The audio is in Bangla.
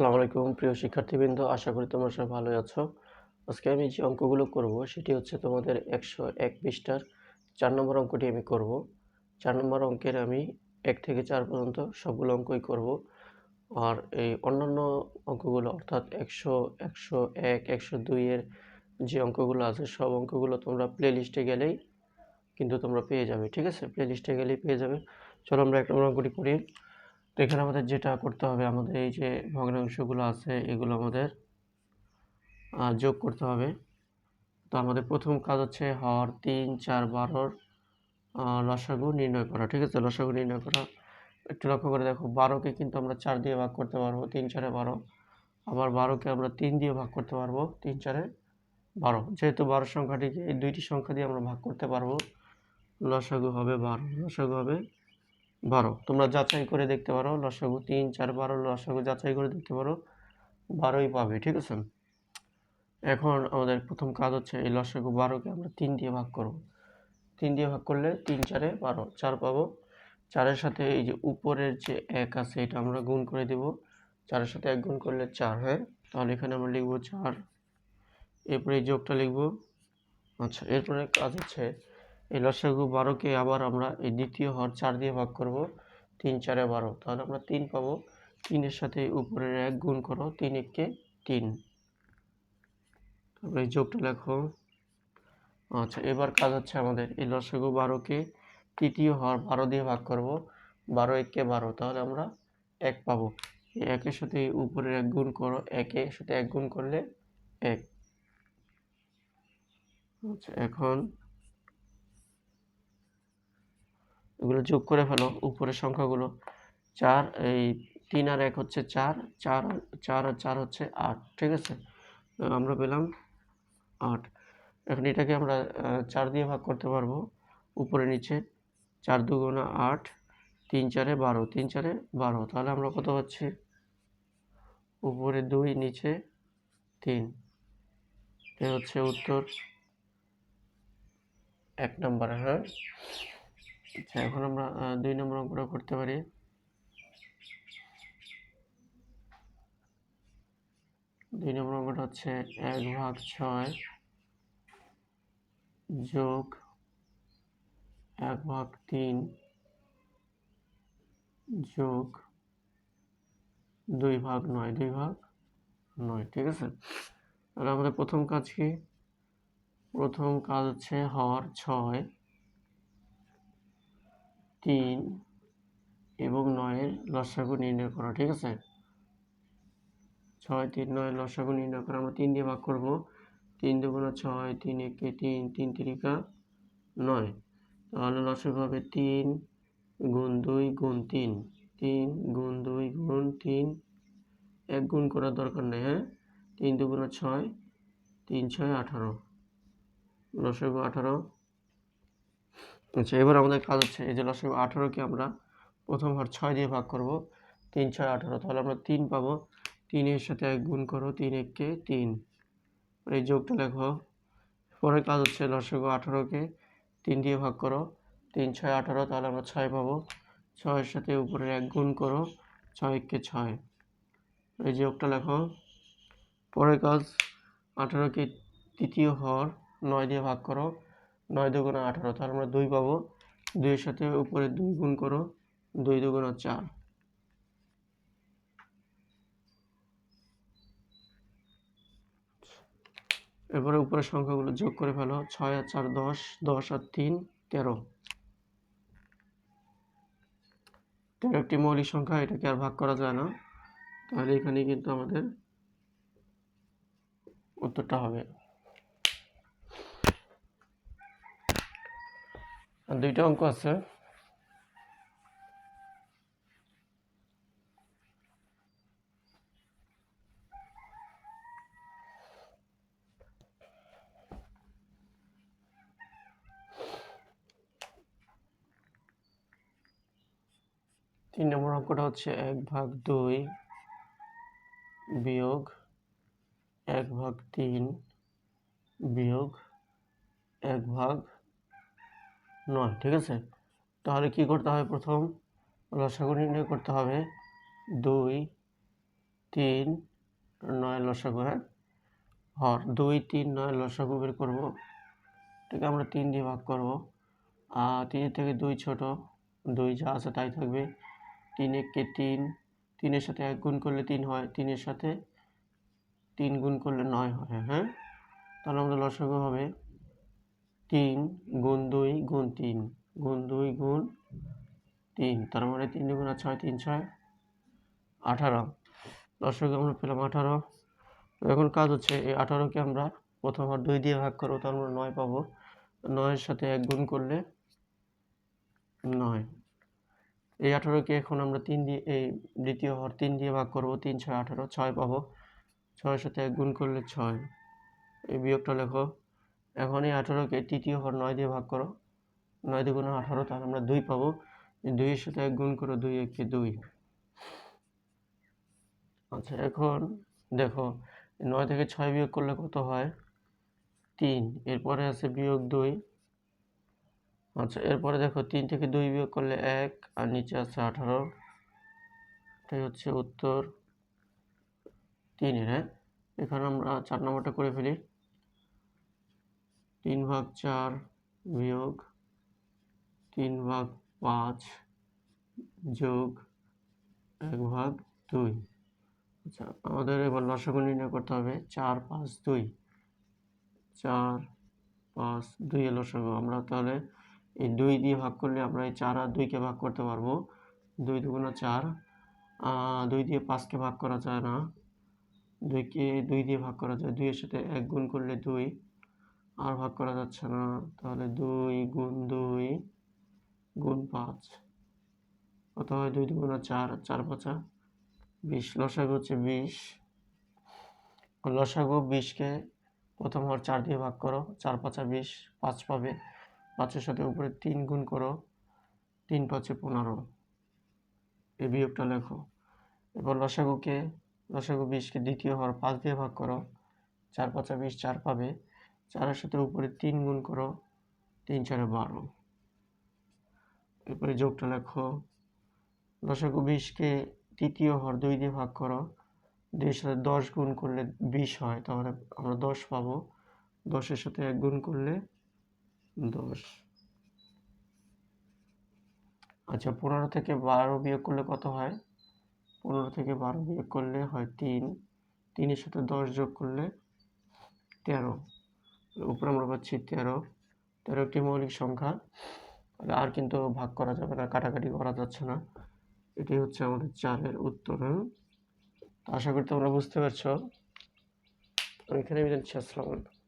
আসসালামু আলাইকুম প্রিয় শিক্ষার্থীবৃন্দ, আশা করি তোমরা সবাই ভালোই আছো। আজকে আমি যে অঙ্কগুলো করব সেটি হচ্ছে তোমাদের একশো এক পৃষ্ঠার চার নম্বর অঙ্কটি আমি করব। চার নম্বর অঙ্কের আমি এক থেকে চার পর্যন্ত সবগুলো অঙ্কই করব। আর এই অন্যান্য অঙ্কগুলো অর্থাৎ একশো একশো এক, একশো দুইয়ের যে অঙ্কগুলো আছে সব অঙ্কগুলো তোমরা প্লে লিস্টে গেলেই কিন্তু তোমরা পেয়ে যাবে, ঠিক আছে? প্লে লিস্টে গেলেই পেয়ে যাবে। চলো আমরা এক নম্বর অঙ্কটি করি। এখানে আমাদের যেটা করতে হবে, আমাদের এই যে ভগ্নাংশগুলো আছে, এগুলো আমাদের যোগ করতে হবে। তো আমাদের প্রথম কাজ হচ্ছে হর তিন, চার, বারোর লসাগু নির্ণয় করা, ঠিক আছে? লসাগু নির্ণয় করা। একটু লক্ষ্য করে দেখো, বারোকে কিন্তু আমরা চার দিয়ে ভাগ করতে পারব, তিন, চারে বারো। আবার বারোকে আমরা তিন দিয়ে ভাগ করতে পারব, তিন, চারে বারো। যেহেতু বারো সংখ্যাটিকে, এই দুইটি সংখ্যা দিয়ে আমরা ভাগ করতে পারব, লসাগু হবে বারো। লসাগু হবে বারো। তোমরা যাচাই করে দেখতে পারো, লসাগু তিন, চার, বারো, লসাগু যাচাই করে দেখতে পারো, বারোই পাবে, ঠিক আছে? এখন আমাদের প্রথম কাজ হচ্ছে এই লসাগু বারোকে আমরা তিন দিয়ে ভাগ করব। তিন দিয়ে ভাগ করলে তিন, চারে বারো, চার পাবো। চারের সাথে এই যে উপরের যে এক আছে, এটা আমরা গুণ করে দেব। চারের সাথে এক গুণ করলে চার হ্যাঁ। তাহলে এখানে আমরা লিখব চার। এরপরে এই যোগটা লিখব। আচ্ছা এরপরে কাজ হচ্ছে এই লসাগু বারোকে আবার আমরা এই দ্বিতীয় হর চার দিয়ে ভাগ করব, তিন চারে বারো। তাহলে আমরা তিন পাবো। তিনের সাথে উপরের এক গুণ করো, তিন এককে তিন। তারপরে যোগটা লেখো। আচ্ছা এবার কাজ হচ্ছে আমাদের এই লসাগু বারোকে তৃতীয় হর বারো দিয়ে ভাগ করব, বারো এককে বারো। তাহলে আমরা এক পাবো। একের সাথে উপরের এক গুণ করো একের সাথে এক গুণ করলে এক। আচ্ছা এখন এগুলো যোগ করে ফেলো, উপরের সংখ্যাগুলো। চার, এই তিন আর এক হচ্ছে চার চার চার আর চার হচ্ছে আট, ঠিক আছে? আমরা পেলাম আট। এখন এটাকে আমরা চার দিয়ে ভাগ করতে পারব। উপরে নিচে চার দুগুণা আট, তিন চারে বারো, তিন চারে বারো। তাহলে আমরা কত পাচ্ছি? উপরে দুই, নিচে তিন। এ হচ্ছে উত্তর এক নম্বরে হ্যাঁ? আচ্ছা এখন আমরা দুই নম্বর অঙ্কটা করতে পারি। দুই নম্বর অঙ্কটা হচ্ছে এক ভাগ ছয় যোগ এক ভাগ তিন যোগ দুই ভাগ নয়, দুই ভাগ নয়, ঠিক আছে? তাহলে আমাদের প্রথম কাজ কি? প্রথম কাজ হচ্ছে হর ছয়। তিন এবং নয়ের লসাগু নির্ণয় করা, ঠিক আছে? ছয়, তিন নয় লসাগু নির্ণয় করা আমরা তিন দিয়ে ভাগ করব। তিন দুগুণা ছয়, তিন একে তিন তিন তিরিকা নয়। তাহলে লসাগু হবে তিন গুণ দুই গুণ তিন। তিন গুণ দুই গুণ তিন, এক গুণ করার দরকার নেই হ্যাঁ? তিন দুগুণা ছয়, তিন ছয় আঠারো। লসাগু আঠারো। আচ্ছা এবার আমাদের কাজ হচ্ছে এই যে লসাগু আঠারোকে আমরা প্রথম হার ছয় দিয়ে ভাগ করব। তিন, ছয়, আঠারো, তাহলে আমরা তিন পাবো। তিনের সাথে এক গুণ করো, তিন এককে তিন। এই যোগটা লেখো। পরের কাজ হচ্ছে লসাগু আঠারোকে তিন দিয়ে ভাগ করো। তিন, ছয়, আঠারো, তাহলে আমরা ছয় পাবো। ছয়ের সাথে উপরে এক গুণ করো, ছয় এককে ছয়। এই যোগটা লেখো। পরের কাজ আঠারোকে তৃতীয় হর নয় দিয়ে ভাগ করো। নয় দুগুণা আঠারো তাহলে আমরা দুই পাবো। দুইয়ের সাথে উপরে দুই গুণ করো, দুই দুগুণা চার। এরপরে উপরের সংখ্যাগুলো যোগ করে ফেলো, ছয় আর চার দশ দশ আর তিন, তেরো। তেরো একটি মৌলিক সংখ্যা, এটাকে আর ভাগ করা যায় না। তাহলে এখানে কিন্তু আমাদের উত্তরটা হবে। দুইটা অঙ্ক আছে। তিন নম্বর অঙ্কটা হচ্ছে এক ভাগ দুই বিয়োগ এক ভাগ তিন বিয়োগ এক ভাগ নয়, ঠিক আছে? তাহলে কি করতে হবে প্রথম? লসাগু নির্ণয় করতে হবে। দুই, তিন, নয় লসাগু হ্যাঁ? হর, দুই, তিন, নয় লসাগু বের করব। এটাকে আমরা তিন দিয়ে ভাগ করব। আর তিনের থেকে দুই ছোট, দুই যা আছে তাই থাকবে। তিন এককে তিন তিনের সাথে এক গুণ করলে তিন হয় তিনের সাথে তিন গুণ করলে নয় হয় হ্যাঁ? তাহলে আমাদের লসাগু হবে তিন গুণ দুই গুণ তিন, গুণ দুই গুণ তিন, তার মানে তিন দুগুণ আর ছয়, তিন ছয়, আঠারো। দর্শক, আমরা পেলাম আঠারো। এখন কাজ হচ্ছে এই আঠারোকে আমরা প্রথমবার দুই দিয়ে ভাগ করব, তার মানে নয় পাবো। নয়ের সাথে এক গুণ করলে নয়। এই আঠারোকে এখন আমরা তিন দিয়ে, এই দ্বিতীয় হর তিন দিয়ে ভাগ করব, তিন, ছয়, আঠারো, ছয় পাবো। ছয়ের সাথে এক গুণ করলে ছয়। এই বিয়োগটা লেখো। এখন এই আঠারোকে তৃতীয় হর নয় দিয়ে ভাগ করো। নয় দুগুণে আঠারো, তাহলে আমরা দুই পাবো। দুইয়ের সাথে এক গুণ করো, দুই একে দুই। আচ্ছা এখন দেখো, নয় থেকে ছয় বিয়োগ করলে কত হয়? তিন। এরপরে আছে বিয়োগ দুই। আচ্ছা এরপরে দেখো, তিন থেকে দুই বিয়োগ করলে এক, আর নিচে আছে আঠারো। এটাই হচ্ছে উত্তর তিনের হ্যাঁ? এখানে আমরা চার নম্বরটা করে ফেলি। তিন ভাগ চার বিয়োগ তিন ভাগ পাঁচ যোগ এক ভাগ দুই। আচ্ছা আমাদের এবার লসাগু নির্ণয় করতে হবে। চার পাঁচ দুই। চার পাঁচ দুই এর লসাগু। আমরা তাহলে এই দুই দিয়ে ভাগ করলে আমরা এই চার আর দুইকে ভাগ করতে পারব। দুই দুগুণা চার। দুই দিয়ে পাঁচকে ভাগ করা যায় না। দুইকে, দুই দিয়ে ভাগ করা যায়। দুইয়ের সাথে এক গুণ করলে দুই। আর ভাগ করা যাচ্ছে না। তাহলে দুই গুণ দুই গুণ পাঁচ। কত হয়? দুই দুগুণা চার চার পাঁচা বিশ। লসাগু হচ্ছে বিশ। লসাগু বিশকে প্রথম হর চার দিয়ে ভাগ করো। চার পাঁচা বিশ, পাঁচ পাবে। পাঁচের সাথে উপরে তিন গুণ করো। তিন পাঁচে পনেরো। এই বিয়োগটা লেখো। এবার লসাগুকে, লসাগু বিশকে দ্বিতীয় হর পাঁচ দিয়ে ভাগ করো। চার পাঁচা বিশ, চার পাবে। চারের সাথে উপরে তিন গুণ করো, তিন চারে বারো। এরপরে যোগটা লেখো। লসাগু বিশকে তৃতীয় হর দুই দিয়ে ভাগ করো। দুইয়ের সাথে দশ গুণ করলে বিশ হয়, তাহলে আমরা দশ পাবো। দশের সাথে এক গুণ করলে দশ। আচ্ছা পনেরো থেকে বারো বিয়োগ করলে কত হয়? পনেরো থেকে বারো বিয়োগ করলে হয় তিন। তিনের সাথে দশ যোগ করলে তেরো। উপরে আমরা পাচ্ছি তেরো। তেরো একটি মৌলিক সংখ্যা। আর কিন্তু ভাগ করা যাবে না, কাটাকাটি করা যাচ্ছে না। এটি হচ্ছে আমাদের চারের উত্তর আশা করি তোমরা বুঝতে পারছ। এখানে আমি আসসালামু আলাইকুম।